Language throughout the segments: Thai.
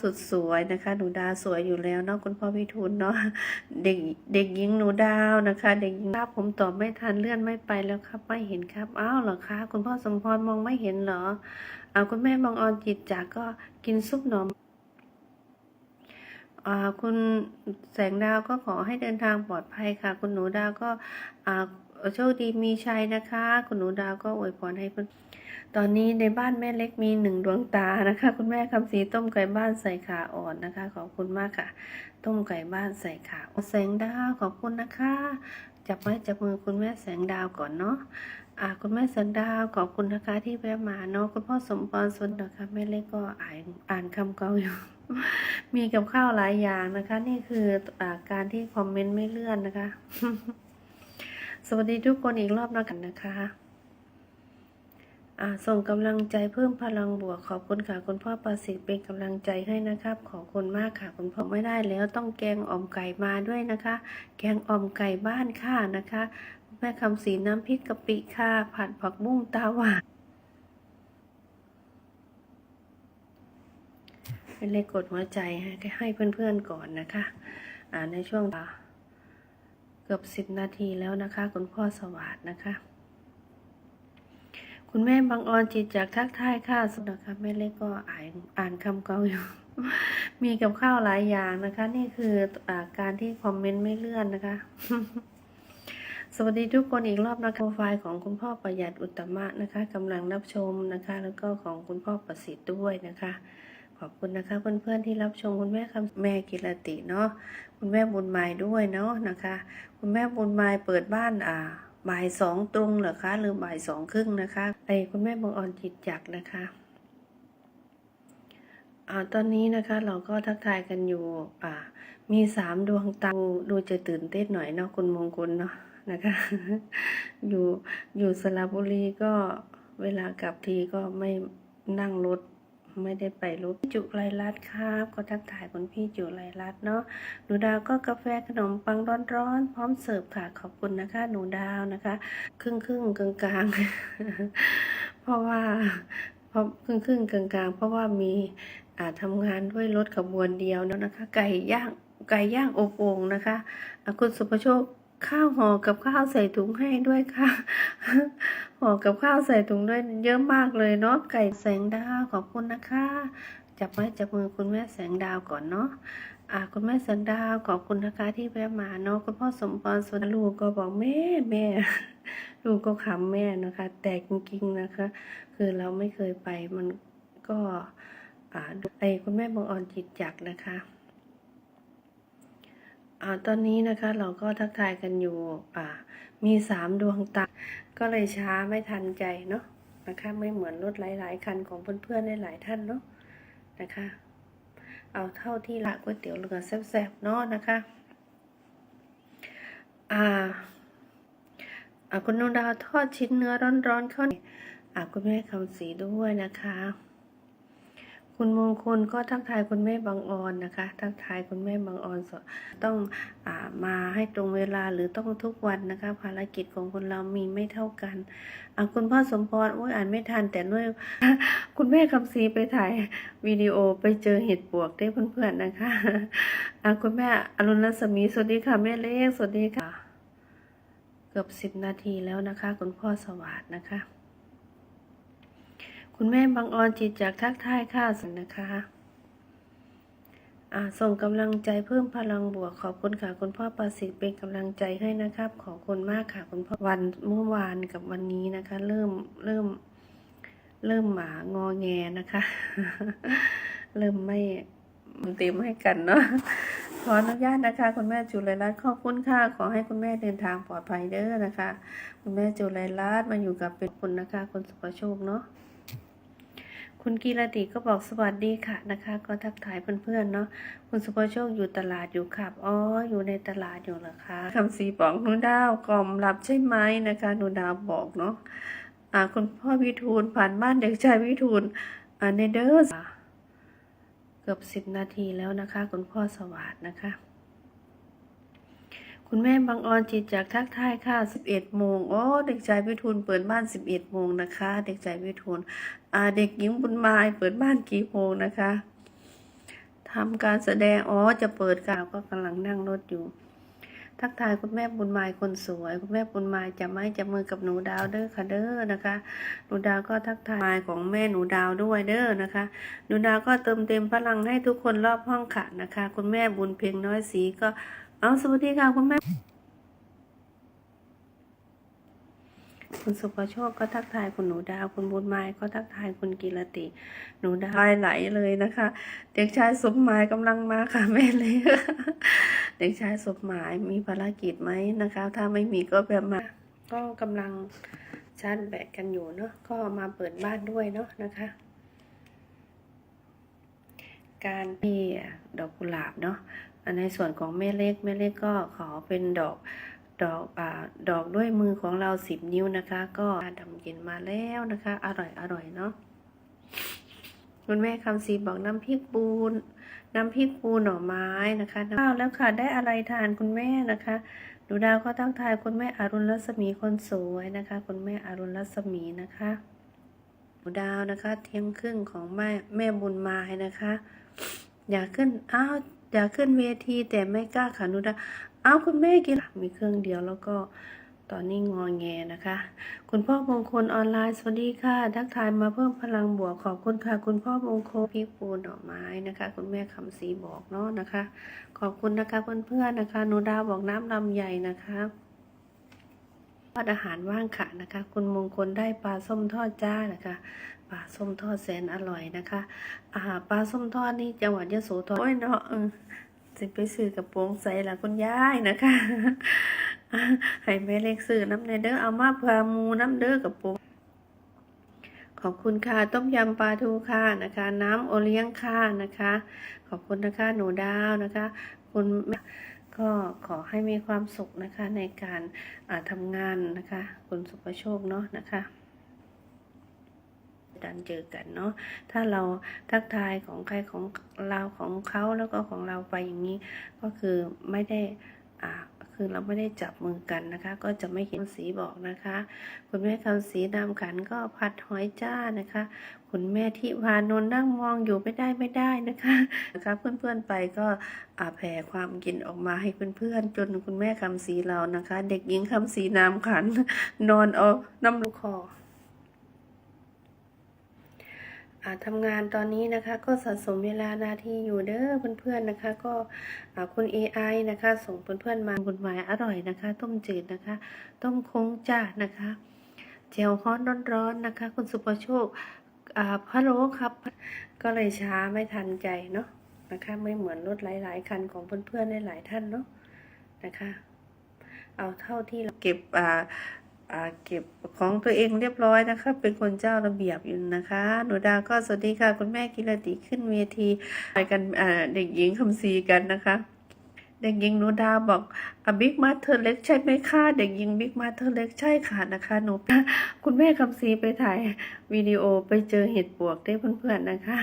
สุดสวยนะคะ หนูดาวสวยอยู่แล้วเนาะคุณพ่อพิทูลเนาะเด็กเด็กหญิงหนูดาวนะคะ เด็กหญิงครับผมตอบไม่ทันเลื่อนไม่ไปแล้วครับ ไม่เห็นครับอ้าวเหรอคะคุณพ่อสมพรมองไม่เห็นเหรอเอาคุณแม่บางออนจิตจากก็กินซุปหน่ออ่าคุณแสงดาวก็ขอให้เดินทางปลอดภัยค่ะ คุณหนูดาวก็อ่า โชคดีมีชัยนะคะ คุณหนูดาวก็อวยพรให้เพื่อนตอนนี้ในบ้านแม่เล็กมีหนึ่งดวงตานะคะ คุณแม่คำศรีต้มไก่บ้านใส่ขาอ่อนนะคะ ขอบคุณมากค่ะ ต้มไก่บ้านใส่ขาแสงดาวขอบคุณนะคะ จับไม้จับมือคุณแม่แสงดาวก่อนเนาะอ่าคุณแม่แสงดาวขอบคุณนะคะที่แวะมาเนาะคุณพ่อสมปองสนนะคะแม่เล็กก็อ่านอ่านคำเก่าอยู่มีกับข้าวหลายอย่างนะคะ นี่คืออาการที่คอมเมนต์ไม่เลื่อนนะคะ สวัสดีทุกคนอีกรอบนะกันนะคะส่งกำลังใจเพิ่มพลังบวกขอบคุณค่ะคุณพ่อประสิทธิ์เป็นกำลังใจให้นะครับ ขอบคุณมากค่ะ คุณพ่อไม่ได้แล้วต้องแกงอ่อมไก่มาด้วยนะคะ แกงอ่อมไก่บ้านค่ะนะคะ แม่คำสีน้ำพริกกะปิค่ะผัดผักบุ้งตาหวานเป็นเลขกดหัวใจให้เพื่อนๆก่อนนะคะในช่วง เกือบสิบนาทีแล้วนะคะ คุณพ่อสวัสดนะคะ คุณแม่บางออนจิตจากทักทายค่ะสุดนะคะแม่เล็กก็อ่านอ่านคำเก่าอยู่ มีกับข้าวหลายอย่างนะคะ นี่คืออการที่คอมเมนต์ไม่เลื่อนนะคะ สวัสดีทุกคนอีกรอบนะคะโปรไฟล์ของคุณพ่อประหยัดอุตมะนะคะกำลังรับชมนะคะ แล้วก็ของคุณพ่อประสิทธิ์ด้วยนะคะ ขอบคุณนะคะเพื่อนๆที่รับชมคุณแม่คำแม่กิรติเนาะคุณแม่บุญหมายด้วยเนาะนะคะ คุณแม่บุญหมายเปิดบ้านอ่าบ่ายสองตรงเหรอคะหรือบ่ายสองครึ่งนะคะไอคุณแม่บังออนจิตจักนะคะอ่าตอนนี้นะคะเราก็ทักทายกันอยู่อ่ามีสามดวงตาดูจะตื่นเต้นหน่อยเนาะคุณมงคลเนาะนะคะอยู่อยู่สระบุรีก็เวลากลับทีก็ไม่นั่งรถ ไม่ได้ไปรถจุไรรัดครับ ก็ทักทายคุณพี่จุไรรัดเนาะหนูดาวก็กาแฟขนมปังร้อนๆพร้อมเสิร์ฟค่ะขอบคุณนะคะ หนูดาวนะคะ ครึ่งครึ่งกลางกลางเพราะว่าเพราะครึ่งครึ่งกลางกลางๆเพราะว่ามีอ่าทำงานด้วยรถขบวนเดียวแล้วนะคะ ไก่ย่างไก่ย่างอบโอ่งนะคะะคุณสุภโชค ข้าวห่อกับข้าวใส่ถุงให้ด้วยค่ะห่อกับข้าวใส่ถุงด้วยเยอะมากเลยเนาะไก่แสงดาวขอบคุณนะคะ จับไม้จับมือคุณแม่แสงดาวก่อนเนาะอ่าคุณแม่แสงดาวขอบคุณนะคะที่แวะมาเนาะคุณพ่อสมปองสวนลูกก็บอกแม่แม่ลูกก็ขำแม่นะคะ แต่จริงๆนะคะ คือเราไม่เคยไปมันก็อ่าไอคุณแม่บังออนจิตจักนะคะ อ่าตอนนี้นะคะเราก็ทักทายกันอยู่อ่ามีสามดวงตา ก็เลยช้าไม่ทันใจเนาะนะคะไม่เหมือนรถหลาย ๆ คันของเพื่อนๆหลายๆท่านเนาะนะคะ เอาเท่าที่ละก๋วยเตี๋ยวเรือแซ่บๆเนาะนะคะอ่าอ่าคุณนงดาวทอดชิ้นเนื้อร้อนๆเข้าอ่าคุณแม่คำสีด้วยนะคะ คุณมงคลก็ทักทายคุณแม่บางออนนะคะ ทักทายคุณแม่บางออนต้องอมาให้ตรงเวลาหรือต้องทุกวันนะคะ ภารกิจของคนเรามีไม่เท่ากันคุณพ่อสมพรอ้ยอ่านไม่ทันแต่ด้วยคุณแม่คำศรีไปถ่ายวิดีโอไปเจอเห็ดปวกได้เพื่อนๆนะคะอะคุณแม่อรุณรัศมีสวัสดีค่ะแม่เล็กสวัสดีค่ะ เกือบสิบนาทีแล้วนะคะ คุณพ่อสวัสดนะคะ คุณแม่บางออนจิตจากทักทายค่ะสวัสดีนะคะอ่าส่งกำลังใจเพิ่มพลังบวกขอบคุณค่ะคุณพ่อประสิทธิ์เป็นกำลังใจให้นะครับ ขอบคุณมากค่ะคุณพ่อวันเมื่อวานกับวันนี้นะคะ เริ่มเริ่ม เริ่มหมางอแงนะคะ เริ่มไม่เต็มให้กันเนาะขออนุญาตนะคะ คุณแม่จุลัยรัตน์ขอบคุณค่ะขอให้คุณแม่เดินทางปลอดภัยเด้อนะคะ คุณแม่จุลัยรัตน์มาอยู่กับเป็นคุณนะคะคุณสุภโชคเนาะ คุณกีรติก็บอกสวัสดีค่ะนะคะ ก็ทักทายเพื่อนๆเนาะคุณสุภโชคอยู่ตลาดอยู่ครับอ๋ออยู่ในตลาดอยู่เหรอคะคำสีบอกหนูดาวกล่อมหลับใช่ไหมนะคะหนูดาวบอกเนาะอ่าคุณพ่อวิทูลผ่านบ้านเด็กชายวิทูลอ่าในเดอร์เกือบสิบนาทีแล้วนะคะ คุณพ่อสวัสดนะคะ คุณแม่บางออนจิตจากทักทายค่ะสิบเอ็ดโมง โอ้ เด็กชายวิทูลเปิดบ้านสิบเอ็ดโมงนะคะ เด็กชายวิทูลอ่า เด็กหญิงบุญมาเปิดบ้านกี่โมงนะคะทำการแสดง อ๋อ จะเปิดการก็กำลังนั่งรถอยู่ ทักทายคุณแม่บุญมายคนสวย คุณแม่บุญมายจะไม่จะมือกับหนูดาวเด้อค่ะเด้อนะคะ หนูดาวก็ทักทายของแม่หนูดาวด้วยเด้อนะคะ หนูดาวก็เติมเต็มพลังให้ทุกคนรอบห้องค่ะนะคะ คุณแม่บุญเพียงน้อยสีก็ เอาสวัสดีค่ะคุณแม่ คุณสุภโชคก็ทักทายคุณหนูดาว คุณบุญไม้ก็ทักทายคุณกิรติ หนูดาวไหลเลยนะคะ เด็กชายสมหมายกำลังมาค่ะแม่เลยเด็กชายสมหมายมีภารกิจไหมนะคะ ถ้าไม่มีก็แบบมา ก็กำลังชาร์จแบตกันอยู่เนาะก็มาเปิดบ้านด้วยเนาะนะคะ การที่ดอกกุหลาบเนาะ ในส่วนของแม่เล็กแม่เล็กก็ขอเป็นดอกดอกอดอกด้วยมือของเราสิบนิ้วนะคะ ก็ดำเย็นมาแล้วนะคะ อร่อยอร่อยเนาะคุณแม่คำสีบอกน้ำพริกปูนน้ำพริกปูหน่อไม้นะคะข้าวแล้วค่ะได้อะไรทานคุณแม่นะคะหนูดาวก็ตั้งทายคุณแม่อรุณรัศมีคนสวยนะคะ คุณแม่อรุณรัศมีนะคะหนูดาวนะคะ เที่ยงครึ่งของแม่แม่บุญมานะคะ อยากขึ้นอ้าว อยากขึ้นเวทีแต่ไม่กล้าค่ะนูดาเอาคุณแม่กินมีเครื่องเดียวแล้วก็ตอนนี้งอแงนะคะ คุณพ่อมงคลออนไลน์สวัสดีค่ะ ทักทายมาเพิ่มพลังบวกขอบคุณค่ะ คุณพ่อมงคลพี่ปูนดอกไม้นะคะ คุณแม่คำศรีบอกเนาะนะคะ ขอบคุณนะคะเพื่อนๆนะคะนูดาวบอกน้ำลำใหญ่นะคะทอดอาหารว่างค่ะนะคะ คุณมงคลได้ปลาส้มทอดจ้านะคะ ปลาส้มทอดแสนอร่อยนะคะอาหาปลาส้มทอดนี่จังหวัดยะโสธรโอ้ยเนาะสิไปซื้อกระโปรงใส่ละคุณยายนะคะให้แม่เล็กซื้อน้ำในเด้อเอามาเพื่อมูน้ำเด้อกระโปรงขอบคุณค่ะ ต้มยำปลาทูค่ะนะคะ น้ำโอเลี้ยงค่ะนะคะ ขอบคุณนะคะหนูดาวนะคะ คุณก็ขอให้มีความสุขนะคะในการทำงานนะคะ คุณสุภโชคเนาะนะคะ ดันเจอกันเนาะถ้าเราทักทายของใครของเราของเขาแล้วก็ของเราไปอย่างนี้ ก็คือไม่ได้อ่าคือเราไม่ได้จับมือกันนะคะ ก็จะไม่เห็นสีบอกนะคะ คุณแม่คำสีนามขันก็ผัดหอยจ้านะคะ คุณแม่ที่พานนท์นั่งมองอยู่ไม่ได้ไม่ได้นะคะนะคะเพื่อนๆไปก็อ่าแผ่ความกินออกมาให้เพื่อนๆจนคุณแม่คำสีเรานะคะ เด็กหญิงคำสีนามขันนอนเอาน้ำลูกคอ อ่า ทำงานตอนนี้นะคะก็สะสมเวลานาทีอยู่เด้อเพื่อนๆนะคะ ก็คุณ AI นะคะ ส่งเพื่อนๆมาบุญหมายอร่อยนะคะ ต้มจืดนะคะ ต้มคงจ้านะคะเจียวฮ้อนร้อนๆนะคะ คุณสุประโชคอ่าพะโล้ครับ ก็เลยช้าไม่ทันใจเนาะนะคะ ไม่เหมือนรถหลาย ๆ คันของเพื่อนๆหลายๆท่านเนาะนะคะ เอาเท่าที่เราเก็บอ่า เก็บของตัวเองเรียบร้อยนะคะ เป็นคนเจ้าระเบียบอยู่นะคะ หนูดาวก็สวัสดีค่ะ คุณแม่กิรติขึ้นเวทีไปกันเด็กหญิงคำซีกันนะคะ เด็กหญิงหนูดาวบอกอะบิ๊กมาเธอเล็กใช่ไหมคะเด็กหญิงบิ๊กมาเธอเล็กใช่ค่ะนะคะหนูคุณแม่คำซีไปถ่ายวิดีโอไปเจอเห็ดปวกได้เพื่อนๆนะคะ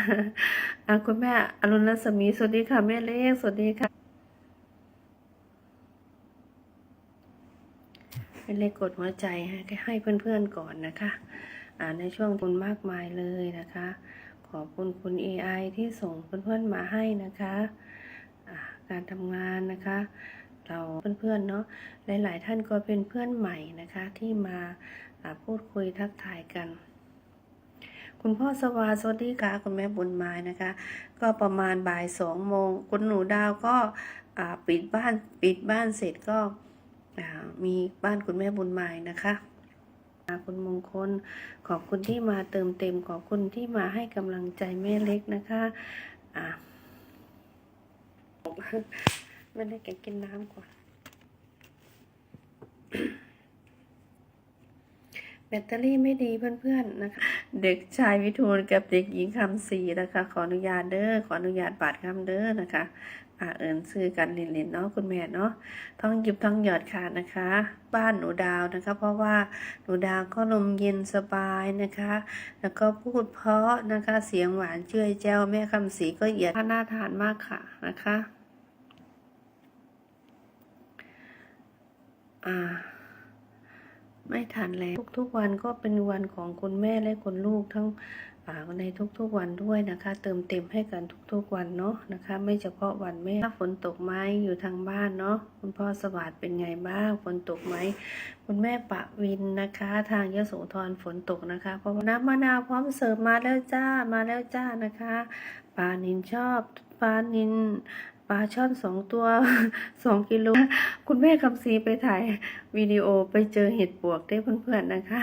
ะคุณแม่อรุณรัศมีสวัสดีค่ะแม่เล็กสวัสดีค่ะ เป็นเลขกดหัวใจให้ให้เพื่อนๆก่อนนะคะอ่าในช่วงบุญมากมายเลยนะคะ ขอบคุณคุณ AI ที่ส่งเพื่อนๆมาให้นะคะการทำงานนะคะ เราเพื่อนๆเนาะหลายๆท่านก็เป็นเพื่อนใหม่นะคะที่มาพูดคุยทักทายกัน คุณพ่อสวาสวัสดีค่ะคุณแม่บุญไม้นะคะ ก็ประมาณบ่ายสองโมงคุณหนูดาวก็ปิดบ้านปิดบ้านเสร็จก็ มีบ้านคุณแม่บุญหมายนะคะคุณมงคล ขอบคุณที่มาเติมเต็ม ขอบคุณที่มาให้กำลังใจแม่เล็กนะคะอ่าแม่เล็กแกกินน้ำก่อนแบตเตอรี่ไม่ดีเพื่อนๆนะคะ เด็กชายวิทูลกับเด็กหญิงคำศรีนะคะ ขออนุญาตเด้อขออนุญาตบาดคำเด้อนะคะ อ่าเอิญซื้อกันเล่นๆเนาะคุณแม่เนาะท้องหยิบท้องหยอดขาดนะคะ บ้านหนูดาวนะคะ เพราะว่าหนูดาวก็ลมเย็นสบายนะคะ แล้วก็พูดเพราะนะคะเสียงหวานเชื่อยแจ้วแม่คำศรีก็เหยียดน่าทานมากค่ะนะคะอ่าไม่ทันแล้วทุกๆวันก็เป็นวันของคุณแม่และคุณลูกทั้ง ป่าในทุกๆวันด้วยนะคะ เติมเต็มให้กันทุกๆวันเนาะนะคะ ไม่เฉพาะวันแม่ถ้าฝนตกไหมอยู่ทางบ้านเนาะคุณพ่อสวัสดิ์เป็นไงบ้างฝนตกไหมคุณแม่ปะวินนะคะ ทางยโสธรฝนตกนะคะ เพราะน้ำมะนาวพร้อมเสิร์ฟมาแล้วจ้ามาแล้วจ้านะคะปลานินชอบปลานินปลาช่อนสองตัวสองกิโล คุณแม่คำซีไปถ่ายวิดีโอไปเจอเห็ดปวกได้เพื่อนๆนะคะ